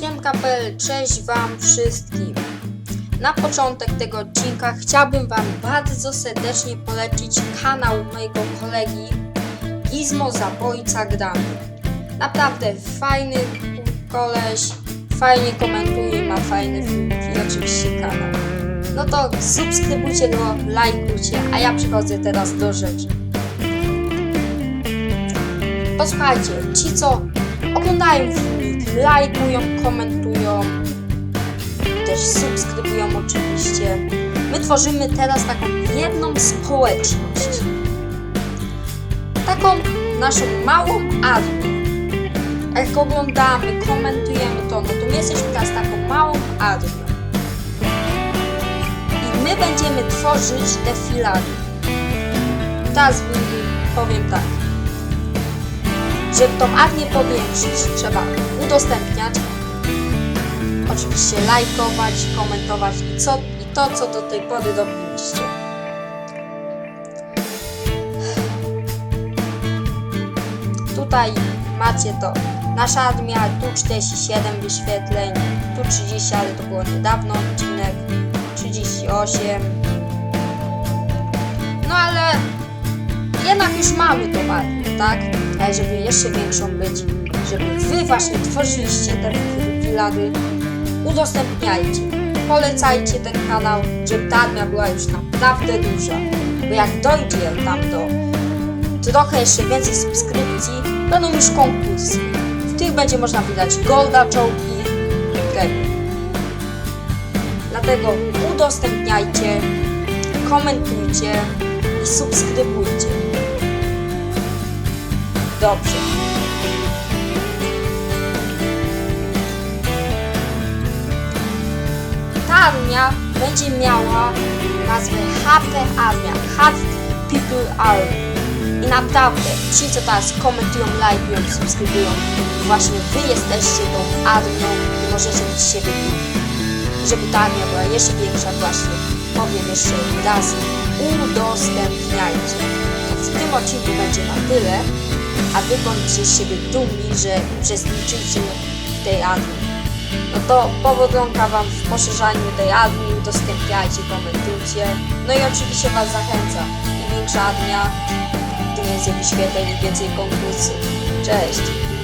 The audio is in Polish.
Siemka.pl, cześć Wam wszystkim. Na początek tego odcinka chciałbym Wam bardzo serdecznie polecić kanał mojego kolegi Gizmo Zabójca Gramy. Naprawdę fajny koleś, fajnie komentuje, ma fajne filmiki oczywiście kanał. No to subskrybujcie go, lajkujcie, a ja przechodzę teraz do rzeczy. Posłuchajcie, ci co oglądają filmik, lajkują, komentują, też subskrybują oczywiście. My tworzymy teraz taką jedną społeczność. Taką naszą małą armię. Jak oglądamy, komentujemy to, no to my jesteśmy teraz taką małą armią. I my będziemy tworzyć te filary. Teraz powiem tak. Żeby tą armię powiększyć, trzeba udostępniać, oczywiście lajkować, komentować i, co, i to, co do tej pory robiliście. Tutaj macie to. Nasza armia, tu 47 wyświetleń, tu 30, ale to było niedawno odcinek, 38. No ale jednak już mamy tą armię, tak? Ale żeby jeszcze większą być, żeby wy właśnie tworzyliście te filary, udostępniajcie, polecajcie ten kanał, żeby ta armia była już naprawdę duża. Bo jak dojdzie tam do trochę jeszcze więcej subskrypcji, będą już konkursy. W tych będzie można wydać golda, czołgi, gemy. Dlatego udostępniajcie, komentujcie i subskrybujcie. Dobrze. Ta armia będzie miała nazwę HP Armia, Hard People Army. I naprawdę, ci co teraz komentują, lajkują, subskrybują, właśnie wy jesteście tą armią i możecie być siebie dumni. Żeby ta armia była jeszcze większa, właśnie powiem jeszcze raz, udostępniajcie. W tym odcinku będzie na tyle, a wy bądźcie z siebie dumni, że uczestniczycie w tej armii. No to powodzonka Wam w poszerzaniu tej armii, udostępniajcie, komentujcie. No i oczywiście Was zachęcam. Im większa armia, tym więcej wyświetleń i więcej konkursów. Cześć!